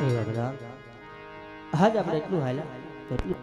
એવા બધા હાજ આપણે એટલું હાલ્યા. એટલું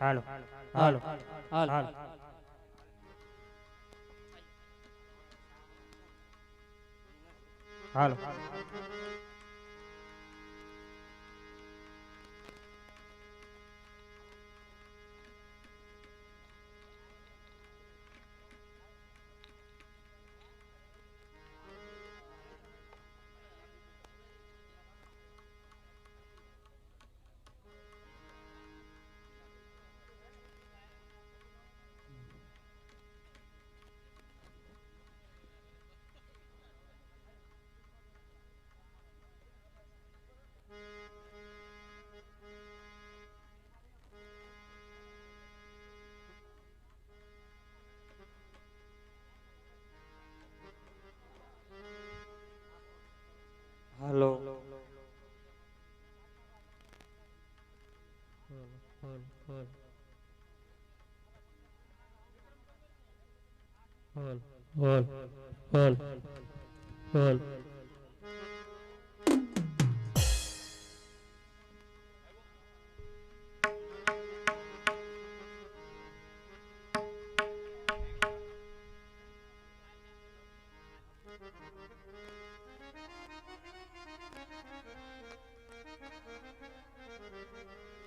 હાલો. હાલો. હાલો. હાલો. খোল খোল খোল খোল খোল খোল খোল Thank you.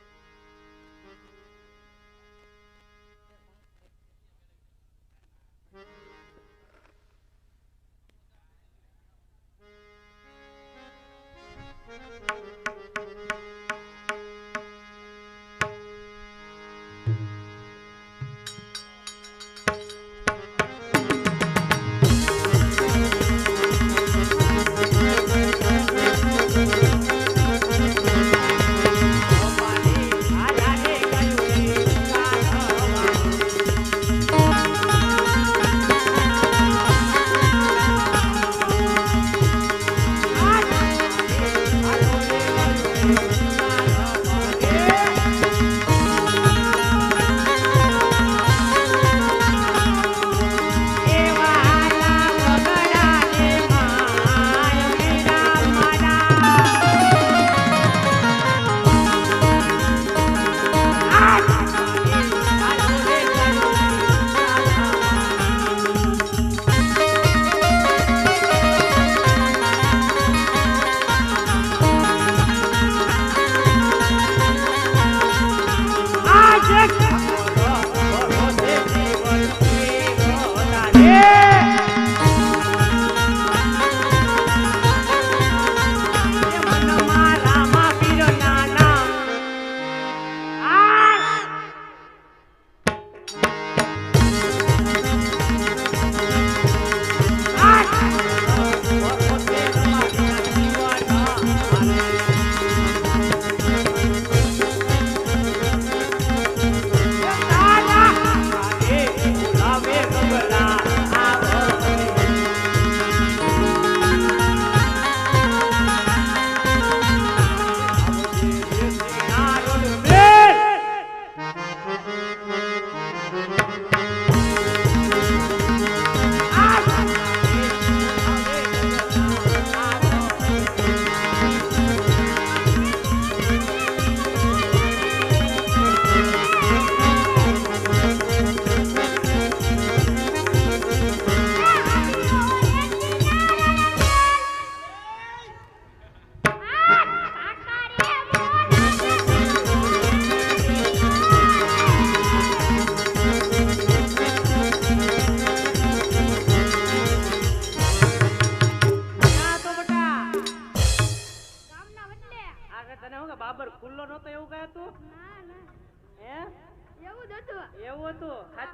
એવું જ હતું. એવું હતું. હા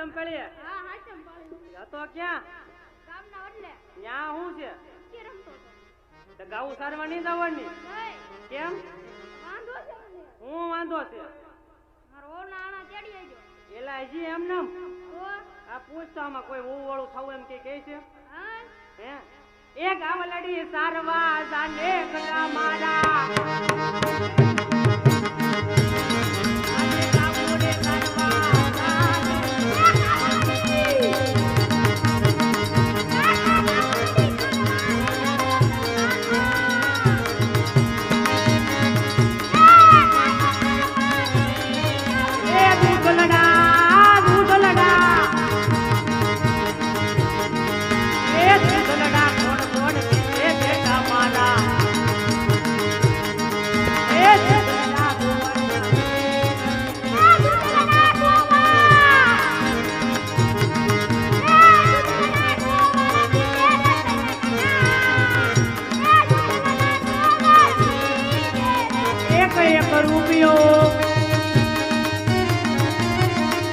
ક્યાં? ગામના એટલે ત્યાં શું છે? કે રમતો તો ગાવું સારવા નહીં જવાની? કેમ? વાંધો છે હું વાંધો છે? મારો ઓના આણા આવજો એલા હજી એમ નમ? આ પૂછતામાં કોઈ વહુ વાળું થવું એમ કે કહે છે? હા. હે? એ ગાવલડી સારવા જાને મારા. એક એક રૂપિયો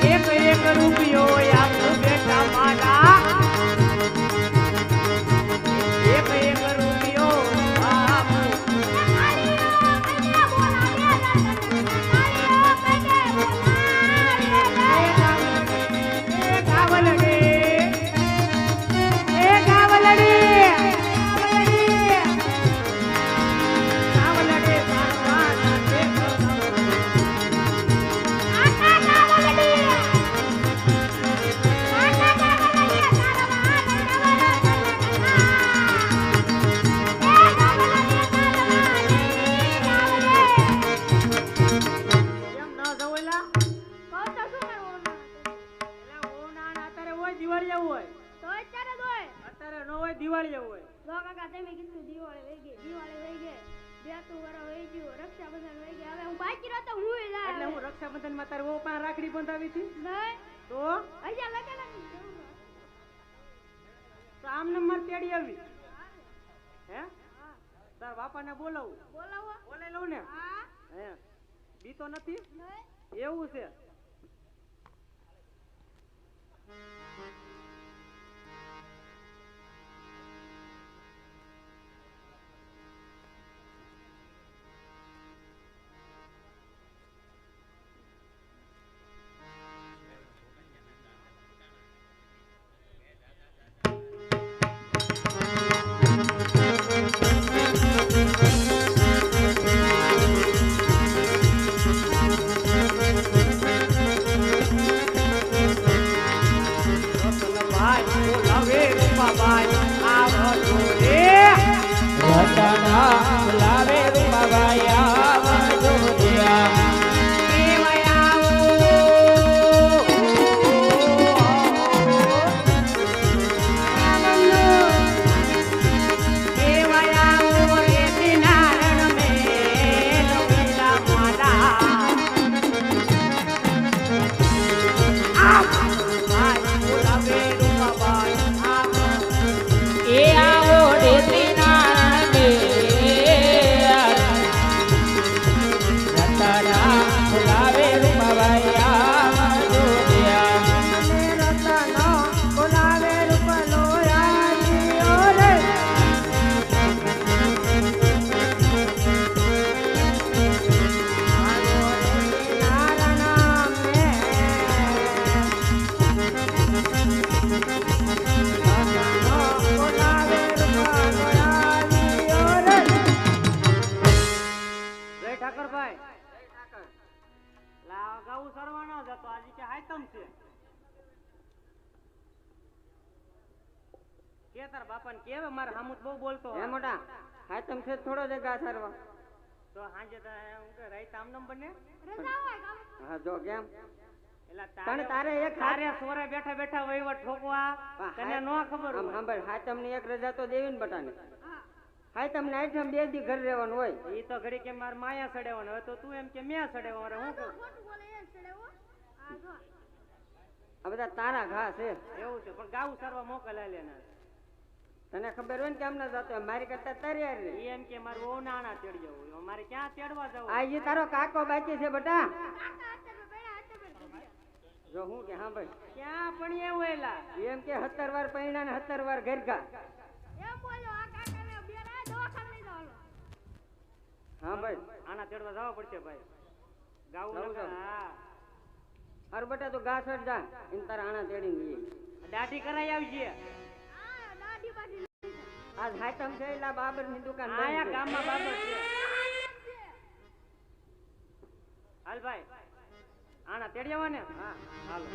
એક એક રૂપિયો. બાકી રહેતો હું એટલે હું રક્ષાબંધનમાં તારે વહુ પાસે રાખડી બંધાવી હતી? નહીં. તો? અહીંયા લગેલા નથી તો આમને મારે તેડી આવી. હે? તાર બાપાને બોલાવું. બોલાવું. બોલાઈ લઉં ને? હા. હે? બીતો નથી? એવું છે. લા ગાવું સરવાનો જ હતો આજે કે હાયતમ છે. કે તાર બાપા ને કેવે મારે હામું બહુ બોલતો હે મોટા હાતમ છે થોડો જગા સરવા. તો હાજે તારે હું કે રાઈ તામનમ બને? ને હા જો કેમ? પણ તારે એક હારે સોરે બેઠા બેઠા વહીવટ ઠોકવા તને નો ખબર આમ સાંભળ હાતમની એક રજા તો દેવી ને બટાને. હા તમને ને આઠમ બે દી ઘર રહેવાનું હોય. ઈ તો ઘડી કે માર માયા સડેવાનો. હોય તો તું એમ કે મેં સડેવાનો. હવે હું ખોટું બોલે એ ચડે હો હા જો. આ બધા તારા ઘા છે. એવું છે પણ ગાવું સરવા મોકલાય લેના તને ખબર હોય ને કેમ ના જતો મારી કરતા તૈયાર રે. એમ કે મારું ઓ નાણા ચડી જવું. મારે ક્યાં ચડવા જવું? આ ઈ તારો કાકો બાકી છે બટા. જો હું કે હા ભાઈ. ક્યાં પણ એવું એલા એમ કે સત્તર વાર પૈણા ને સત્તર વાર ઘરગા એમ બોલો. હા ભાઈ. આના તેડવા જવા પડશે ભાઈ. ગાવું. હા. અરે બેટા તો ઘાસ હટ જા. એમ તારા આણા તેડીને જઈએ દાઢી કરાઈ આ દાદી બાજી આજ હાતમ છે બાબરની દુકાન આયા ગામમાં બાબર છે. હાલ ભાઈ. આના તેડી આવવાને હા હાલો.